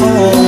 ทุก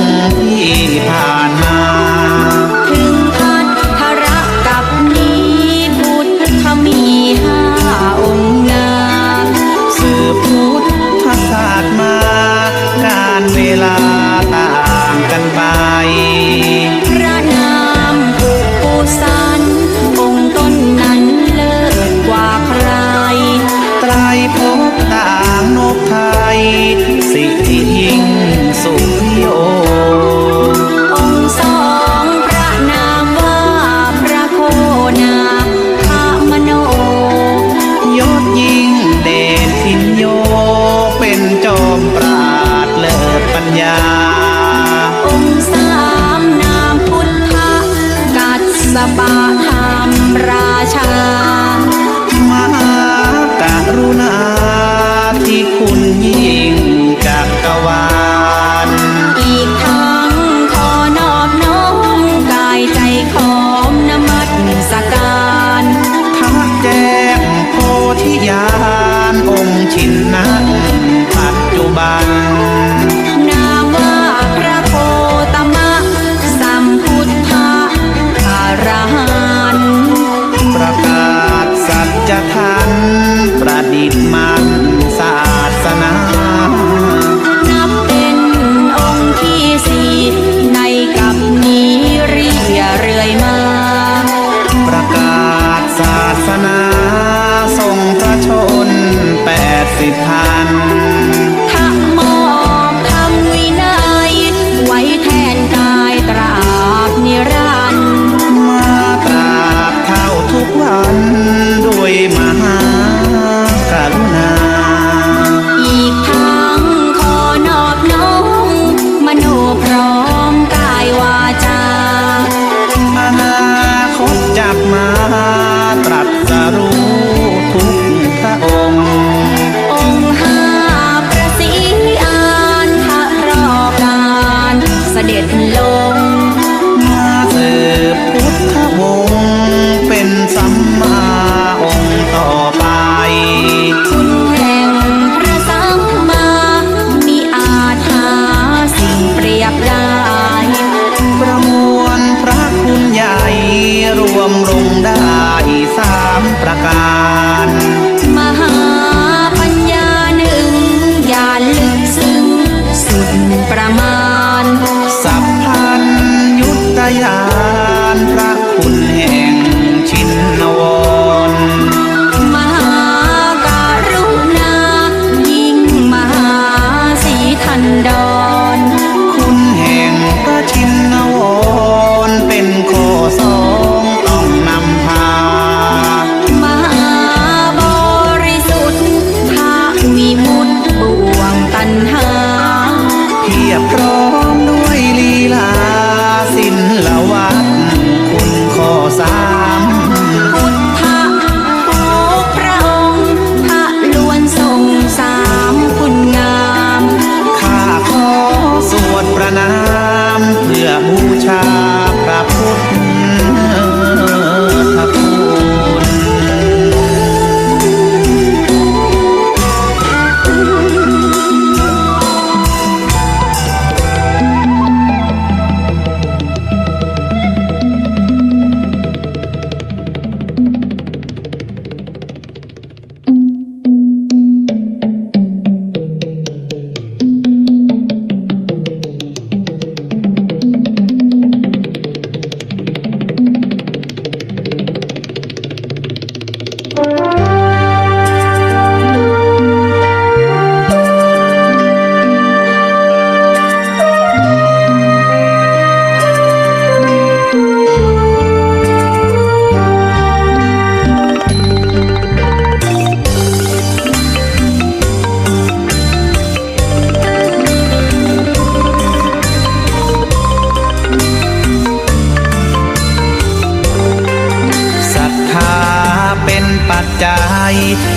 เป็นปัจ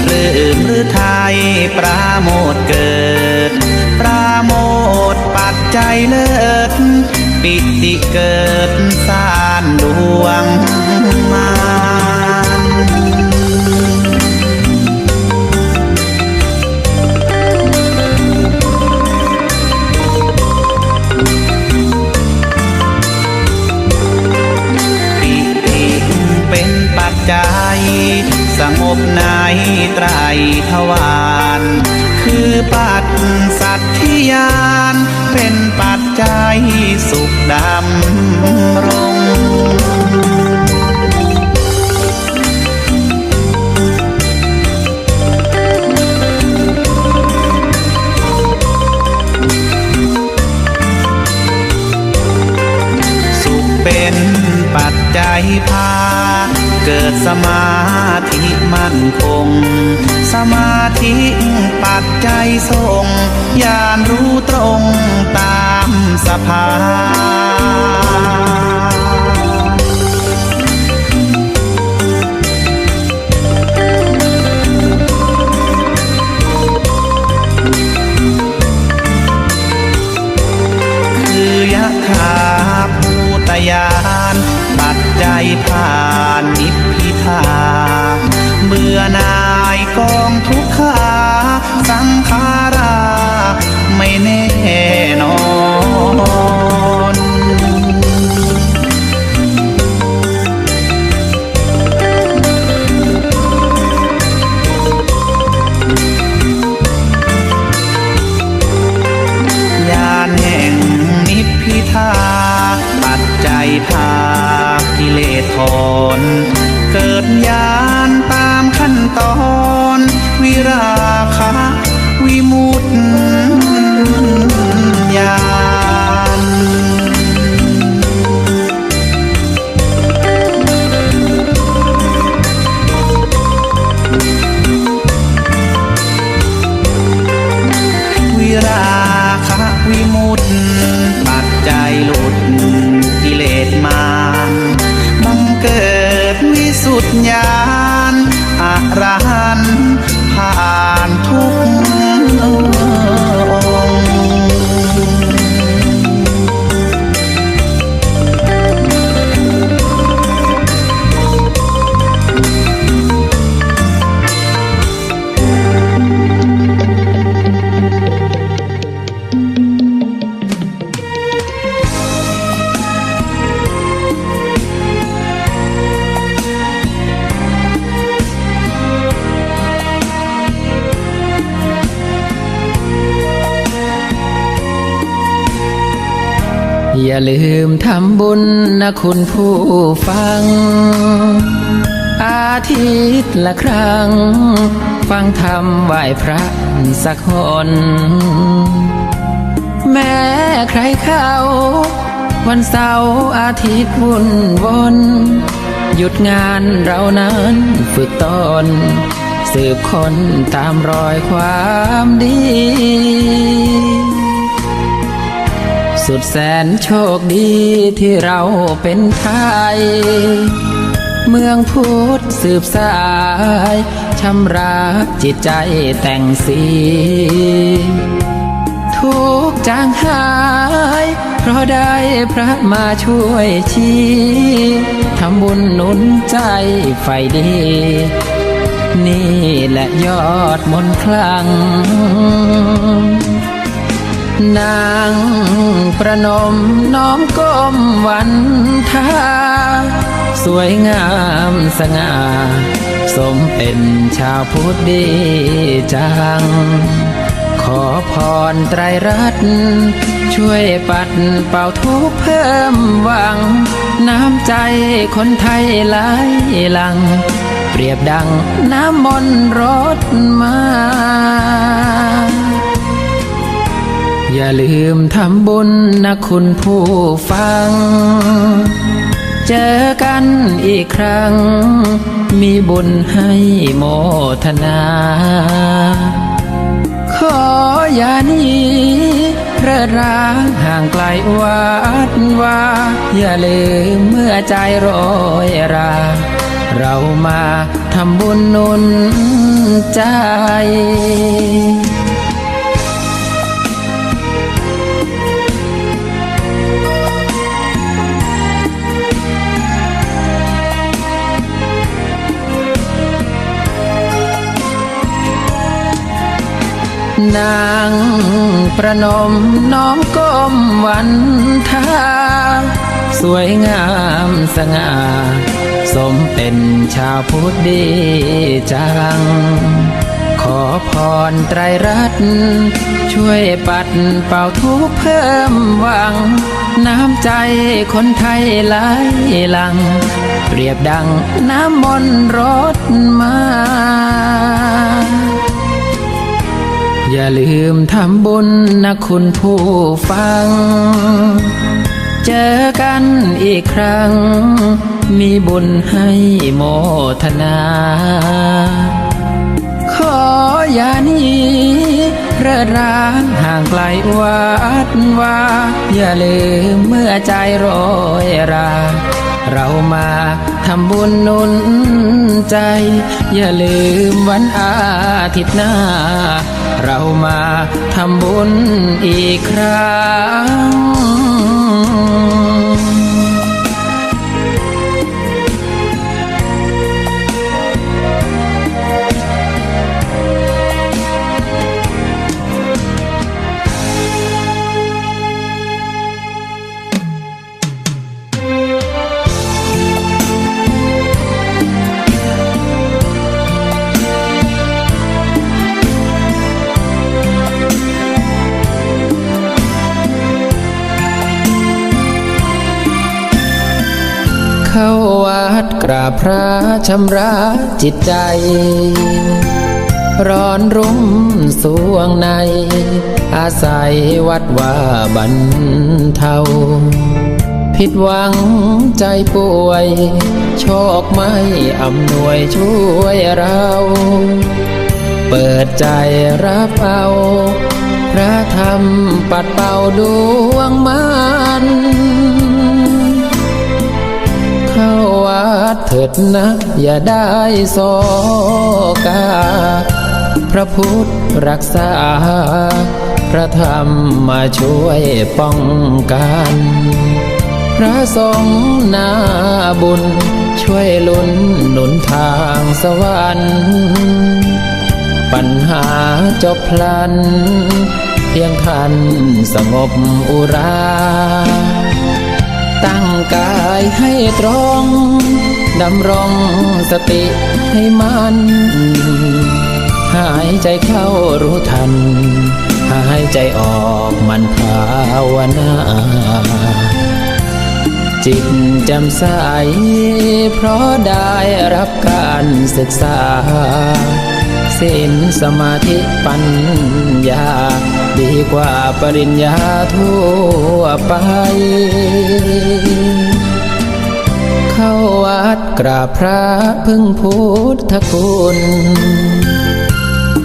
หรือหรือไทยปราโมทเกิด ปราโมทปัจจัยเลิศปิติเกิดสร้างดวงมานปิติเป็นปัจจัย สงบในไตรทวารคือปัจสัตยาน เป็นปัจจัยสุข ผ่า ถอน เกิดญาณตามขั้นตอน วิรา อย่าลืมทำบุญนะคุณผู้ฟัง อาทิตย์ละครั้ง ฟังธรรมไหว้พระสักหนแม้ใครเข้า วันเสาร์อาทิตย์วุ่นวน หยุดงานเรานั้นฝึกตน สืบคนตามรอยความดี สุดแสนโชคดีที่เราเป็นไทย เมืองพุทธสืบสายชำระจิตใจแต่งสี ทุกจางหาย เพราะได้พระมาช่วยชี้ทำบุญหนุนใจไฟดี นี่แหละยอดมนต์คลัง นางประนมน้อมก้มวันทาสวยงามสง่า สมเป็นชาวพุทธดีจัง ขอพรไตรรัตน์ช่วยปัดเป่าทุกเพิ่มหวัง น้ำใจคนไทยไหลหลัง เปรียบดังน้ำมนต์รดมา อย่าลืมทำบุญนะคุณผู้ฟัง เจอกันอีกครั้ง มีบุญให้โมทนา ขออย่านีเรอราห่างไกลวัดว่าอย่าลืมเมื่อใจโรยรา เรามาทำบุญนุนใจ นางประนมน้อมก้มวันทาสวยงามสง่า สมเป็นชาวพุทธดีจัง ขอพรไตรรัตน์ช่วยปัดเป่าทุกเพิ่มหวัง น้ำใจคนไทยไหลหลัง เปรียบดังน้ำมนต์รดมา อย่าลืมทำบุญนะคุณผู้ฟัง เจอกันอีกครั้ง มีบุญให้โมทนา ขออย่านีเรอร้างห่างไกลวัดว่า อย่าลืมเมื่อใจโรยรา เรามาทำบุญนุนใจ อย่าลืมวันอาทิตย์หน้า เรามาทำบุญอีกครั้ง พระชำระจิตใจ ร้อนรุ่มสวงใน อาศัยวัดว่าบรรเทา ผิดหวังใจป่วย โชคไม่อำนวยช่วยเรา เปิดใจรับเอาพระธรรมปัดเป่าดวงมัน ดเถิดนะ อย่าได้โศกา พระพุทธรักษา พระธรรมมาช่วยป้องกัน พระสงฆ์นาบุญ ช่วยลุนหนุนทางสวรรค์ปัญหาจบพลัน เพียงท่านสงบอุรา ตั้งกายให้ตรงดำรงสติให้มัน หายใจเข้ารู้ทัน หายใจออกมันภาวนาจิตจ่มใสเพราะได้รับการศึกษาศีลสมาธิปัญญา ดีกว่าปริญญาทั่วไป เข้าวัดกราบพระพึ่งพุทธคุณ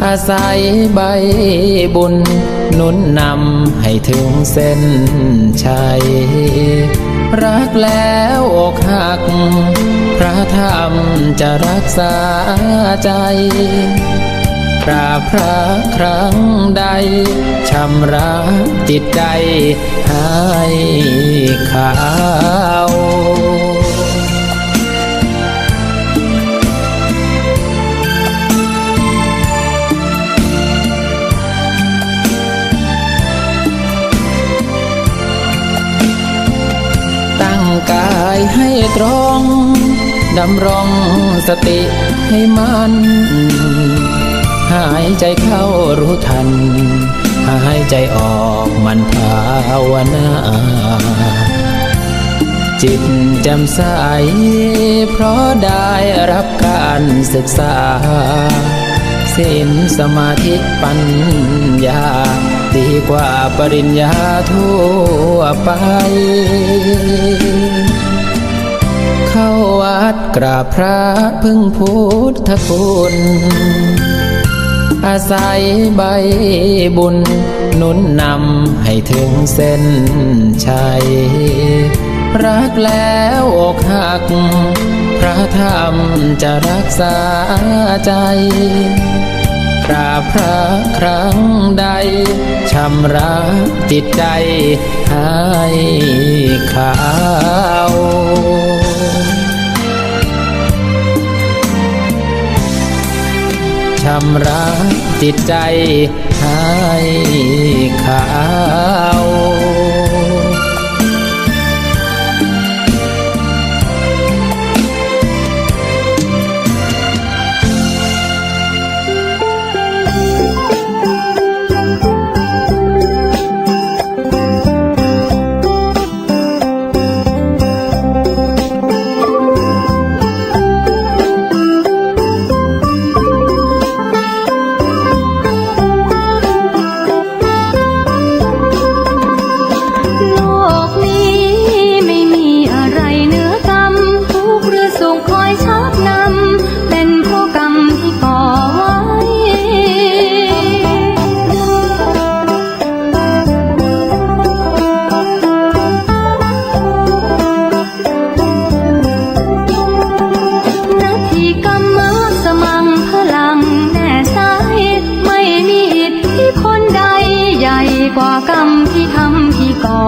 อาศัยใบบุญนุนนำให้ถึงเส้นชัย รักแล้วอกหัก พระธรรมจะรักษาใจ กราบพระครั้งใดชำระจิตใจให้ขาวตั้งกายให้ตรง ดำรงสติให้มัน หายใจเข้ารู้ทัน หายใจออกมันภาวนาจิตจำใส เพราะได้รับการศึกษาสิ่ลสมาธิปัญญา ดีกว่าปริญญาทั่วไป เข้าวัดกราบพระพึ่งพุทธคุณ อาศัยใบบุญนุนนำให้ถึงเส้นชัย รักแล้วอกหัก พระธรรมจะรักษาใจกราบพระครั้งใดชำระจิตใจให้ขาว ชำระจิตใจให้ขาว กว่ากรรมที่ทำที่ก่อ